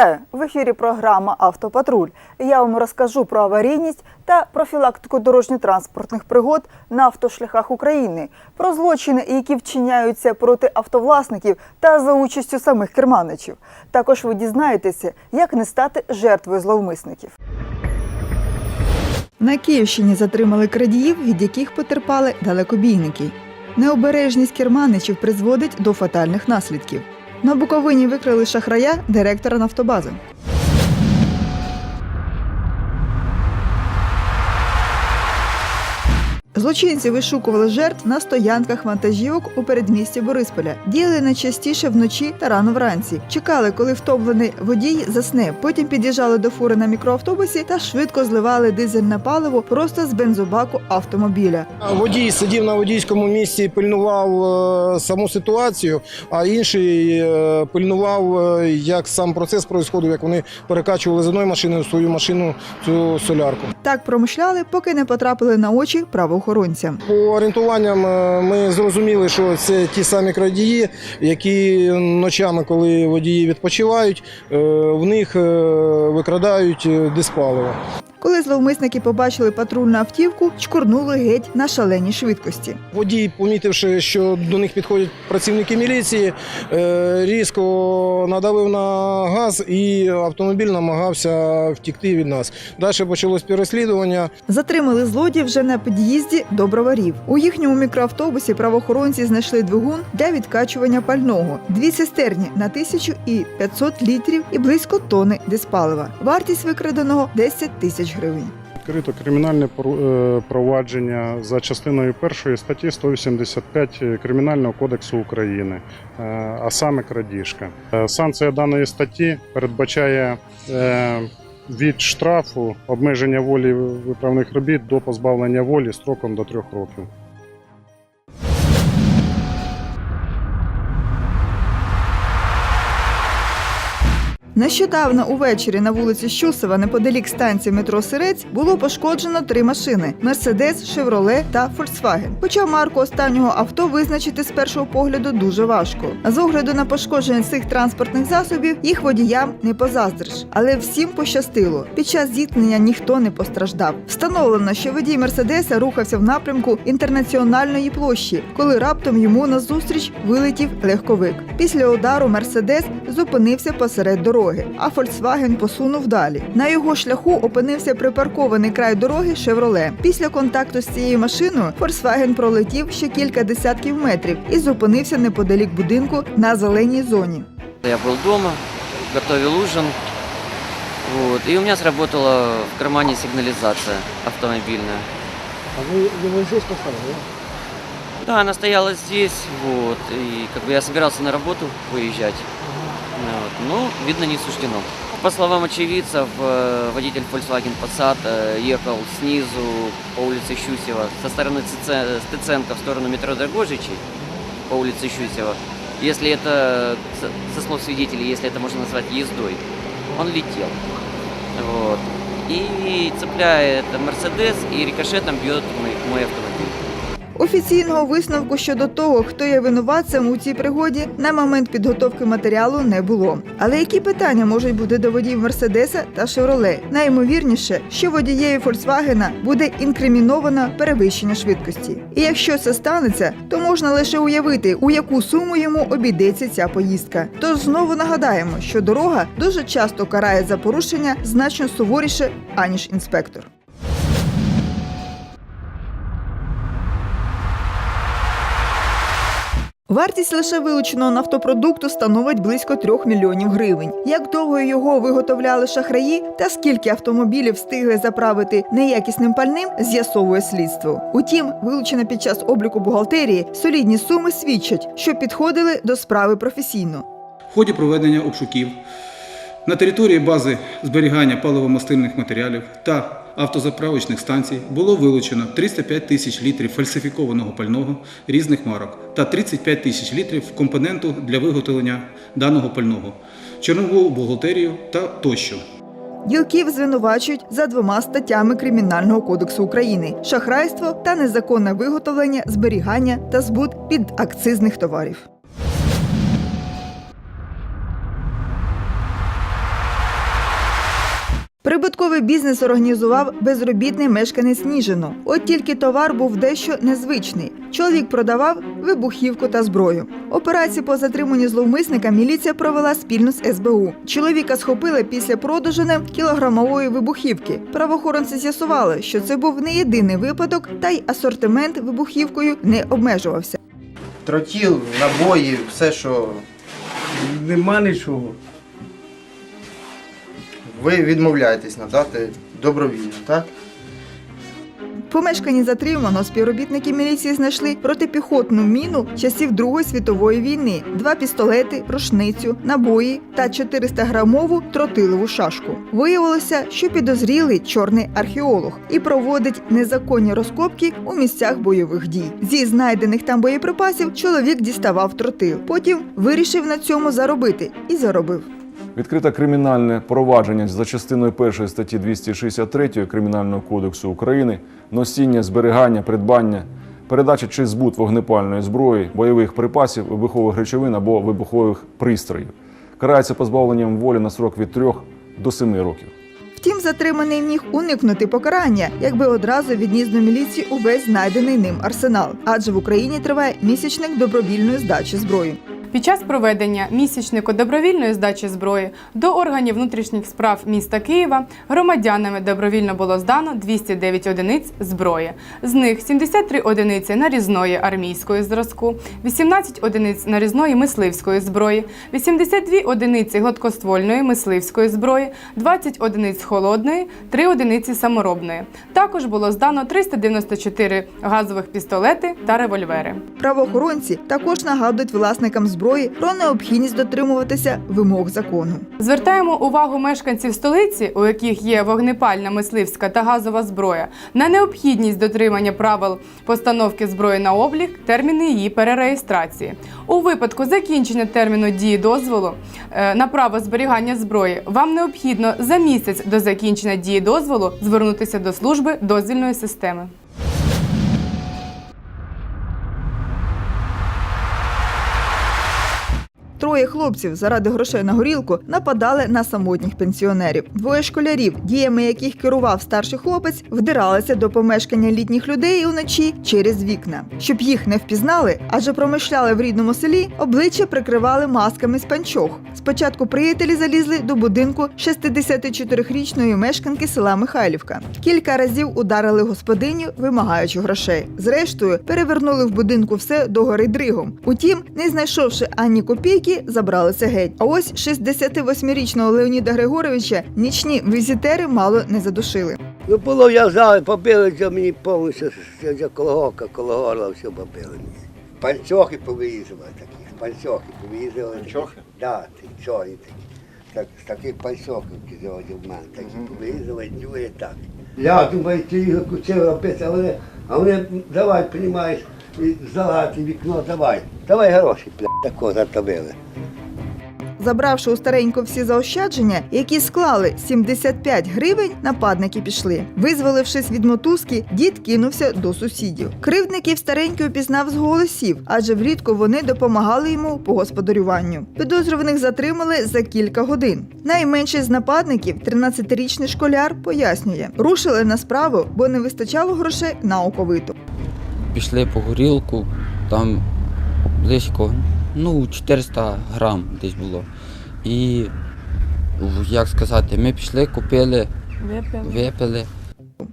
Вітаю в ефірі. Програма Автопатруль. Я вам розкажу про аварійність та профілактику дорожньо-транспортних пригод на автошляхах України, про злочини, які вчиняються проти автовласників та за участю самих керманичів. Також ви дізнаєтеся, як не стати жертвою зловмисників. На Київщині затримали крадіїв, від яких потерпали далекобійники. Необережність керманичів призводить до фатальних наслідків. На Буковині викрили шахрая директора Нафтобази. Злочинці вишукували жертв на стоянках вантажівок у передмісті Борисполя. Діяли найчастіше вночі та рано вранці. Чекали, коли втомлений водій засне. Потім під'їжджали до фури на мікроавтобусі та швидко зливали дизельне паливо просто з бензобаку автомобіля. Водій сидів на водійському місці і пильнував е, саму ситуацію, а інший е, пильнував, е, як сам процес происходив, як вони перекачували з одної машини в свою машину цю солярку. Так промишляли, поки не потрапили на очі правоохоронцям. По орієнтуванням е, ми зрозуміли, що це ті самі крадії, які ночами, коли водії відпочивають, е, в них е, викрадають диспаливо. Коли зловмисники побачили патрульну автівку, чкурнули геть на шаленій швидкості. Водій, помітивши, що до них підходять працівники міліції, е, різко надавив на газ і автомобіль намагався втікти від нас. Далі почалось переслідування. Затримали злодіїв вже на під'їзді до броварів. У їхньому мікроавтобусі правоохоронці знайшли двигун для відкачування пального, дві цистерні на 1500 літрів і близько тони диспалива. Вартість викраденого 10 тисяч гривень. Відкрито кримінальне е, провадження за частиною першої статті 185 Кримінального кодексу України, е, а саме крадіжка. Е, Санкція даної статті передбачає від штрафу обмеження волі виправних робіт до позбавлення волі строком до трьох років. Нещодавно увечері на вулиці Щусева, неподалік станції метро Сирець, було пошкоджено три машини: Мерседес, Шевроле та Фольксваген. Хоча марку останнього авто визначити з першого погляду дуже важко. З огляду на пошкодження цих транспортних засобів їх водіям не позаздриш. Але всім пощастило. Під час зіткнення ніхто не постраждав. Встановлено, що водій Мерседеса рухався в напрямку інтернаціональної площі, коли раптом йому назустріч вилетів легковик. Після удару Мерседес зупинився посеред дороги, а Фольксваген посунув далі. На його шляху опинився припаркований край дороги Шевроле. Після контакту з цією машиною Фольксваген пролетів ще кілька десятків метрів і зупинився неподалік будинку на зеленій зоні. Я был дома, готовил ужин, вот, и у меня сработала в кармане сигнализация автомобильная. А вы его здесь поставили, да? Да, она стояла здесь, вот, и как бы я собирался на работу выезжать, Вот, но, видно, не суждено. По словам очевидцев, э, водитель Volkswagen Passat э, ехал снизу по улице Щусева со стороны Цице- Стеценко в сторону метро Драгожичей по улице Щусева. Если это, со слов свидетелей, если это можно назвать ездой, он летел. Вот. И цепляет Мерседес и рикошетом бьет мой, мой автомобиль. Офіційного висновку щодо того, хто є винуватцем у цій пригоді, на момент підготовки матеріалу не було. Але які питання можуть бути до водіїв Мерседеса та Шевроле? Найімовірніше, що водієві Фольксвагена буде інкриміновано перевищення швидкості. І якщо це станеться, то можна лише уявити, у яку суму йому обійдеться ця поїздка. Тож знову нагадаємо, що дорога дуже часто карає за порушення значно суворіше, аніж інспектор. Вартість лише вилученого нафтопродукту становить близько 3 мільйонів гривень. Як довго його виготовляли шахраї та скільки автомобілів встигли заправити неякісним пальним, з'ясовує слідство. Утім, вилучено під час обліку бухгалтерії солідні суми свідчать, що підходили до справи професійно. В ході проведення обшуків на території бази зберігання паливомастильних матеріалів та автозаправочних станцій було вилучено 305 тисяч літрів фальсифікованого пального різних марок та 35 тисяч літрів компоненту для виготовлення даного пального, чорнову бухгалтерію та тощо. Ділків звинувачують за двома статтями Кримінального кодексу України: шахрайство та незаконне виготовлення, зберігання та збут підакцизних товарів. Прибутковий бізнес організував безробітний мешканець Ніжино. От тільки товар був дещо незвичний. Чоловік продавав вибухівку та зброю. Операцію по затриманню зловмисника міліція провела спільно з СБУ. Чоловіка схопили після продажу кілограмової вибухівки. Правоохоронці з'ясували, що це був не єдиний випадок, та й асортимент вибухівкою не обмежувався. тротіл, набої, все, що Нема нічого. Ви відмовляєтесь надати добровільно, так? Помешканні затриманого співробітники міліції знайшли протипіхотну міну часів Другої світової війни, два пістолети, рушницю, набої та 400-грамову тротилову шашку. Виявилося, що підозрілий чорний археолог і проводить незаконні розкопки у місцях бойових дій. Зі знайдених там боєприпасів чоловік діставав тротил. Потім вирішив на цьому заробити і заробив. Відкрито кримінальне провадження за частиною 1 статті 263 Кримінального кодексу України носіння, зберігання, придбання, передача чи збут вогнепальної зброї, бойових припасів, вибухових речовин або вибухових пристроїв. Карається позбавленням волі на срок від 3 до 7 років. Втім, затриманий міг уникнути покарання, якби одразу відніс до міліції увесь знайдений ним арсенал, адже в Україні триває місячник добровільної здачі зброї. Під час проведення місячнику добровільної здачі зброї до органів внутрішніх справ міста Києва громадянами добровільно було здано 209 одиниць зброї. З них 73 одиниці нарізної армійської зразку, 18 одиниць нарізної мисливської зброї, 82 одиниці гладкоствольної мисливської зброї, 20 одиниць холодної, 3 одиниці саморобної. Також було здано 394 газових пістолети та револьвери. Правоохоронці також нагадують власникам зброї про необхідність дотримуватися вимог закону. Звертаємо увагу мешканців столиці, у яких є вогнепальна мисливська та газова зброя, на необхідність дотримання правил постановки зброї на облік, терміни її перереєстрації. У випадку закінчення терміну дії дозволу е, на право зберігання зброї вам необхідно за місяць до закінчення дії дозволу звернутися до служби дозвільної системи. Троє хлопців заради грошей на горілку нападали на самотніх пенсіонерів. Двоє школярів, діями яких керував старший хлопець, вдиралися до помешкання літніх людей уночі через вікна. Щоб їх не впізнали, адже промишляли в рідному селі, обличчя прикривали масками з панчох. Спочатку приятелі залізли до будинку 64-річної мешканки села Михайлівка. Кілька разів ударили господиню, вимагаючи грошей. Зрештою, перевернули в будинку все догори дригом. Утім, не знайшовши ані копійки, забралися геть. А ось 68-річного Леоніда Григоровича нічні візитери мало не задушили. Ну було я взяли, побили це мені повністю з- коло горла, все побили мені. Панчохи повиїжджали такі, панчохи повиїжджали. Панчохи? Так, да, чорні такі. Так, з таких сьогодні в мене такі повиїжджали, дює так. Я думаю, ти їх хотів робити, а вони, а вони, давай, приймаєш, залати вікно, давай, давай гроші, бля, такого затобили. Забравши у старенько всі заощадження, які склали 75 гривень, нападники пішли. Визволившись від мотузки, дід кинувся до сусідів. Кривдників старенький упізнав з голосів, адже влітку вони допомагали йому по господарюванню. Підозрюваних затримали за кілька годин. Найменший з нападників, 13-річний школяр, пояснює, рушили на справу, бо не вистачало грошей на оковиту. пішли по горілку, там близько ну, 400 грам десь було. І як сказати, ми пішли, купили, випили.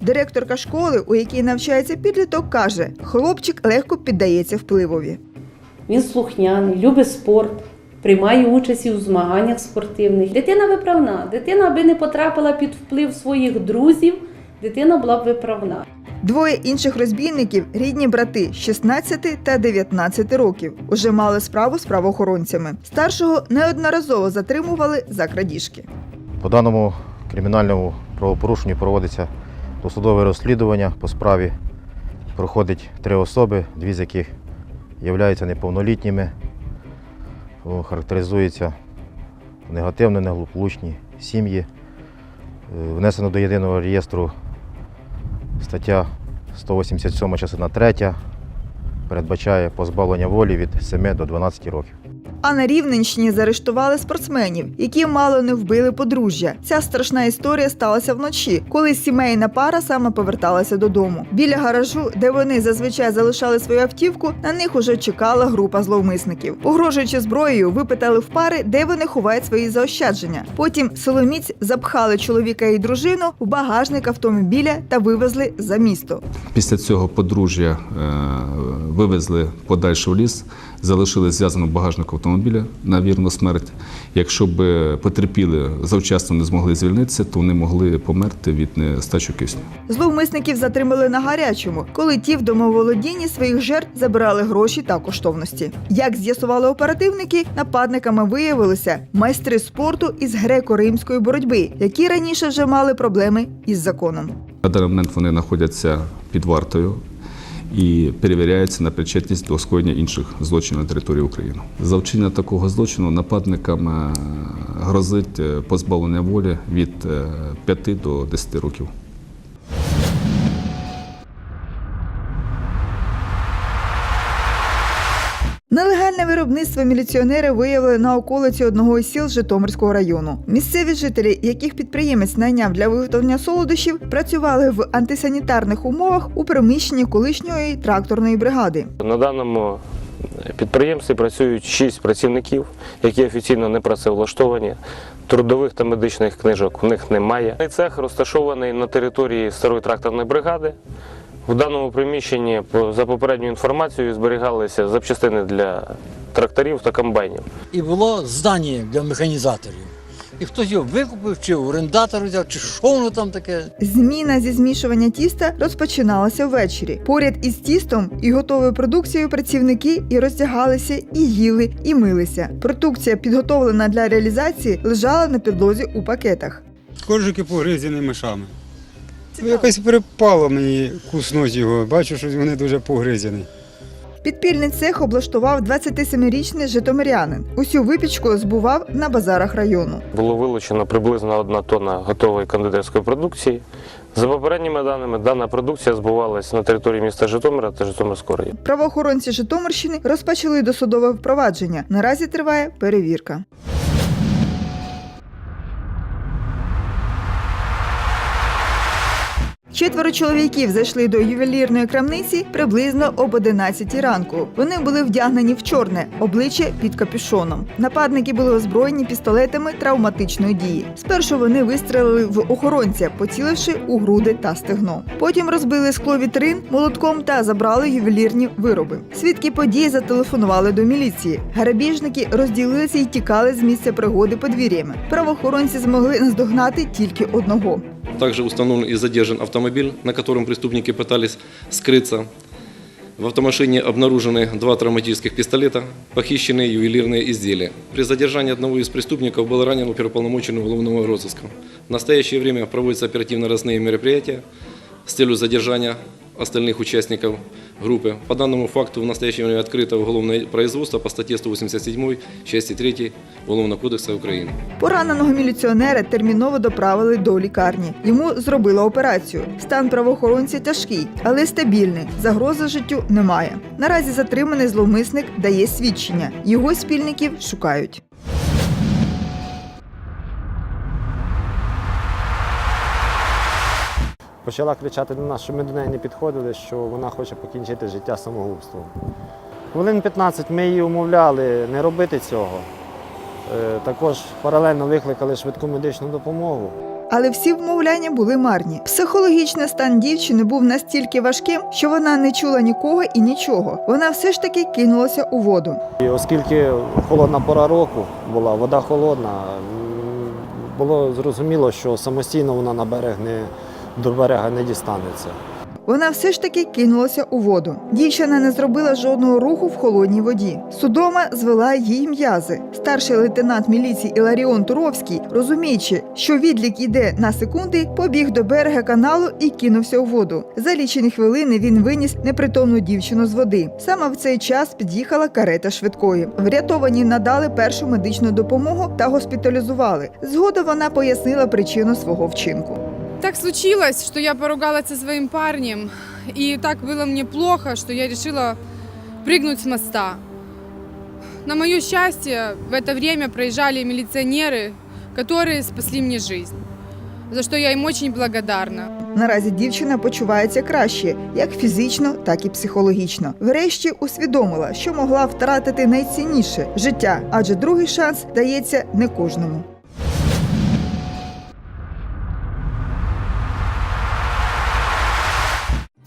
Директорка школи, у якій навчається підліток, каже: хлопчик легко піддається впливові. Він слухняний, любить спорт, приймає участь і у змаганнях спортивних. Дитина виправна. Дитина, аби не потрапила під вплив своїх друзів, дитина була б виправна. Двоє інших розбійників рідні брати 16 та 19 років. Уже мали справу з правоохоронцями. Старшого неодноразово затримували за крадіжки. По даному кримінальному правопорушенню проводиться досудове розслідування по справі. Проходить три особи, дві з яких являються неповнолітніми. Характеризуються негативно, неглополучні сім'ї. Е, Внесено до єдиного реєстру стаття 187 частина 3 передбачає позбавлення волі від 7 до 12 років. А на Рівненщині заарештували спортсменів, які мало не вбили подружжя. Ця страшна історія сталася вночі, коли сімейна пара саме поверталася додому. Біля гаражу, де вони зазвичай залишали свою автівку, на них уже чекала група зловмисників. Погрожуючи зброєю, випитали в пари, де вони ховають свої заощадження. Потім силоміць запхали чоловіка і дружину в багажник автомобіля та вивезли за місто. Після цього подружжя е, вивезли подальше в ліс, залишили зв'язану багажник автомобіля на вірну смерть. Якщо б потерпіли завчасно не змогли звільнитися, то вони могли померти від нестачі кисню. Зловмисників затримали на гарячому, коли ті в домоволодінні своїх жертв забирали гроші та коштовності. Як з'ясували оперативники, нападниками виявилися майстри спорту із греко-римської боротьби, які раніше вже мали проблеми із законом. На даний момент вони знаходяться під вартою і перевіряється на причетність до скоєння інших злочинів на території України. За вчинення такого злочину нападникам е, грозить е, позбавлення волі від е, 5 до 10 років. Виробництво міліціонери виявили на околиці одного із сіл Житомирського району. Місцеві жителі, яких підприємець найняв для виготовлення солодощів, працювали в антисанітарних умовах у приміщенні колишньої тракторної бригади. На даному підприємстві працюють шість працівників, які офіційно не працевлаштовані. Трудових та медичних книжок в них немає. Цех розташований на території старої тракторної бригади. В даному приміщенні, по- за попередньою інформацією, зберігалися запчастини для тракторів та комбайнів. І було здання для механізаторів. І хтось його викупив, чи орендатор взяв, чи що воно там таке. Зміна зі змішування тіста розпочиналася ввечері. Поряд із тістом і готовою продукцією працівники і роздягалися, і їли, і милися. Продукція, підготовлена для реалізації, лежала на підлозі у пакетах. Коржики погризені мишами. Якось припало мені куснуть його. Бачу, що вони дуже погризені. Підпільний цех облаштував 27-річний житомирянин. Усю випічку збував на базарах району. Було вилучено приблизно одна тонна готової кондитерської продукції. За попередніми даними, дана продукція збувалась на території міста Житомира та Житомирського району. Правоохоронці Житомирщини розпочали досудове впровадження. Наразі триває перевірка. Четверо чоловіків зайшли до ювелірної крамниці приблизно об 11 ранку. Вони були вдягнені в чорне, обличчя під капюшоном. Нападники були озброєні пістолетами травматичної дії. Спершу вони вистрелили в охоронця, поціливши у груди та стегно. Потім розбили скло вітрин молотком та забрали ювелірні вироби. Свідки події зателефонували до міліції. Грабіжники розділилися і тікали з місця пригоди подвір'ями. Правоохоронці змогли наздогнати тільки одного. Также установлен и задержан автомобиль, на котором преступники пытались скрыться. В автомашине обнаружены два травматических пистолета, похищенные ювелирные изделия. При задержании одного из преступников был ранен оперуполномоченный уголовного розыска. В настоящее время проводятся оперативно-розные мероприятия с целью задержания остальных участников группы. По данному факту в настоящее время открыто уголовное производство по статье 187 части 3 Уголовного кодекса Украины. Пораненого міліціонера терміново доправили до лікарні. Йому зробили операцію. Стан правоохоронця тяжкий, але стабільний. Загрози життю немає. Наразі затриманий зловмисник дає свідчення. Його спільників шукають. Почала кричати до нас, що ми до неї не підходили, що вона хоче покінчити життя самогубством. Хвилин 15 ми її умовляли не робити цього. Е, Також паралельно викликали швидку медичну допомогу. Але всі вмовляння були марні. Психологічний стан дівчини був настільки важким, що вона не чула нікого і нічого. Вона все ж таки кинулася у воду. І оскільки холодна пора року була, вода холодна, було зрозуміло, що самостійно вона на берег не, до берега не дістанеться. Вона все ж таки кинулася у воду. Дівчина не зробила жодного руху в холодній воді. Судома звела їй м'язи. Старший лейтенант міліції Іларіон Туровський, розуміючи, що відлік іде на секунди, побіг до берега каналу і кинувся у воду. За лічені хвилини він виніс непритомну дівчину з води. Саме в цей час під'їхала карета швидкої. Врятовані надали першу медичну допомогу та госпіталізували. Згодом вона пояснила причину свого вчинку. Так случилось, что я поругалась со своим парнем, и так было мне плохо, что я решила прыгнуть с моста. На мое счастье, в это время проезжали милиционеры, которые спасли мне жизнь, за что я им очень благодарна. Наразі дівчина почувається краще, як фізично, так і психологічно. Врешті усвідомила, що могла втратити найцінніше життя, адже другий шанс дається не кожному.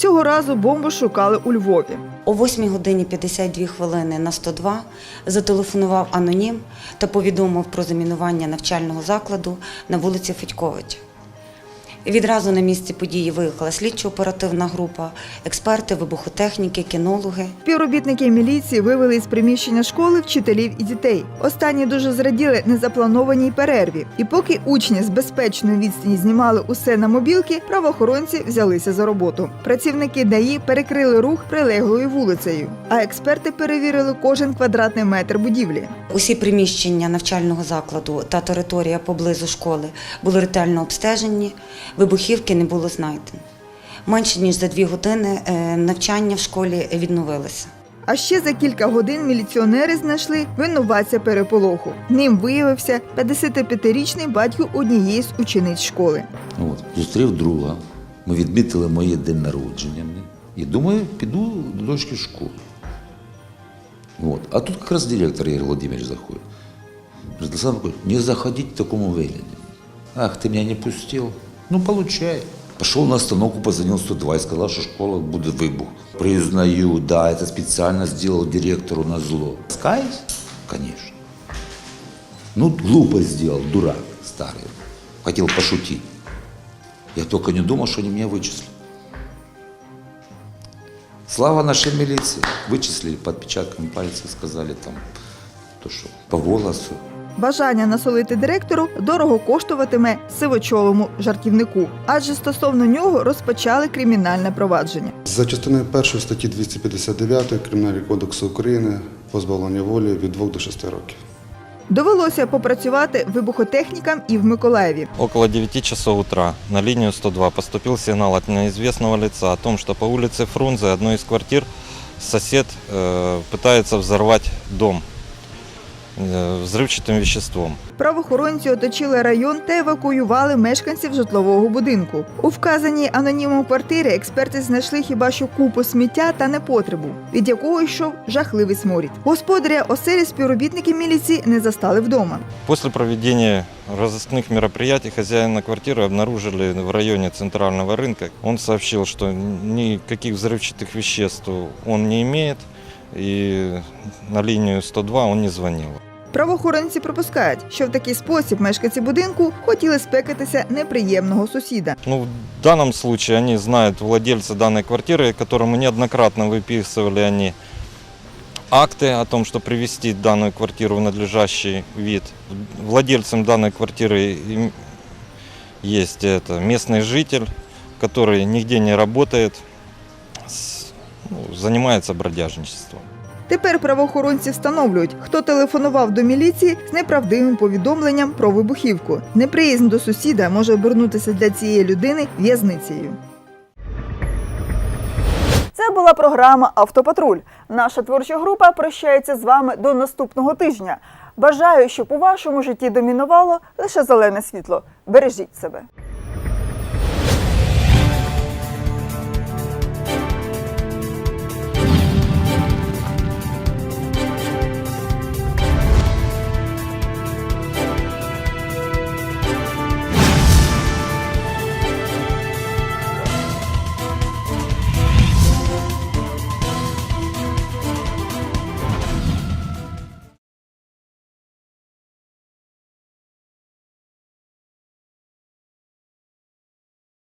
Цього разу бомбу шукали у Львові. О 8 годині 52 хвилини на 102 зателефонував анонім та повідомив про замінування навчального закладу на вулиці Федьковича. Відразу на місці події виїхала слідчо-оперативна група, експерти, вибухотехніки, кінологи. Співробітники міліції вивели із приміщення школи вчителів і дітей. Останні дуже зраділи незапланованій перерві. І поки учні з безпечної відстані знімали усе на мобілки, правоохоронці взялися за роботу. Працівники ДАІ перекрили рух прилеглою вулицею, а експерти перевірили кожен квадратний метр будівлі. Усі приміщення навчального закладу та територія поблизу школи були ретельно обстежені, вибухівки не було знайдено. Менше ніж за дві години е, навчання в школі відновилося. А ще за кілька годин міліціонери знайшли винуватця переполоху. Ним виявився 55-річний батько однієї з учениць школи. От, зустрів друга. Ми відмітили моє день народження. І думаю, піду до дочки в школу. Вот. А тут как раз директор Игорь Владимирович заходит. Говорит, Александр не заходить в таком выгляде. Ах, ты меня не пустил. Ну, получай. Пошел на остановку, позвонил 102 и сказал, что школа будет выбух. Признаю, да, это специально сделал директору на зло. Скаюсь? Конечно. Ну, глупо сделал, дурак старый. Хотел пошутить. Я только не думал, что они меня вычислят. Слава нашей милиции. Вычислили по отпечаткам пальцев, сказали там, то что, по голосу. Бажання насолити директору дорого коштуватиме сивочолому жартівнику, адже стосовно нього розпочали кримінальне провадження. За частиною першої статті 259 Кримінального кодексу України позбавлення волі від 2 до 6 років. Довелося попрацювати вибухотехнікам і в Миколаєві. Около 9 часов утра на линию 102 поступил сигнал от неизвестного лица о том, что по улице Фрунзе одной из квартир сосед э, пытается взорвать дом э, взрывчатым веществом. Правоохоронці оточили район та евакуювали мешканців житлового будинку. У вказаній анонімом квартирі експерти знайшли хіба що купу сміття та непотребу, від якого йшов жахливий сморід. Господаря оселі співробітники міліції не застали вдома. После проведения разыскных мероприятий хозяина квартиры обнаружили в районе центрального рынка. Он сообщил, что никаких взрывчатых веществ он не имеет и на линию 102 он не звонил. Правоохоронці припускають, що в такий спосіб мешканці будинку хотіли спекатися неприємного сусіда. Ну, в данном случае они знают владельца данной квартиры, которому неоднократно выписывали они акты о том, что привести данную квартиру в надлежащий вид. Владельцем данной квартиры им- есть это местный житель, который нигде не работает, с- ну, занимается бродяжничеством. Тепер правоохоронці встановлюють, хто телефонував до міліції з неправдивим повідомленням про вибухівку. Неприязнь до сусіда може обернутися для цієї людини в'язницею. Це була програма Автопатруль. Наша творча група прощається з вами до наступного тижня. Бажаю, щоб у вашому житті домінувало лише зелене світло. Бережіть себе.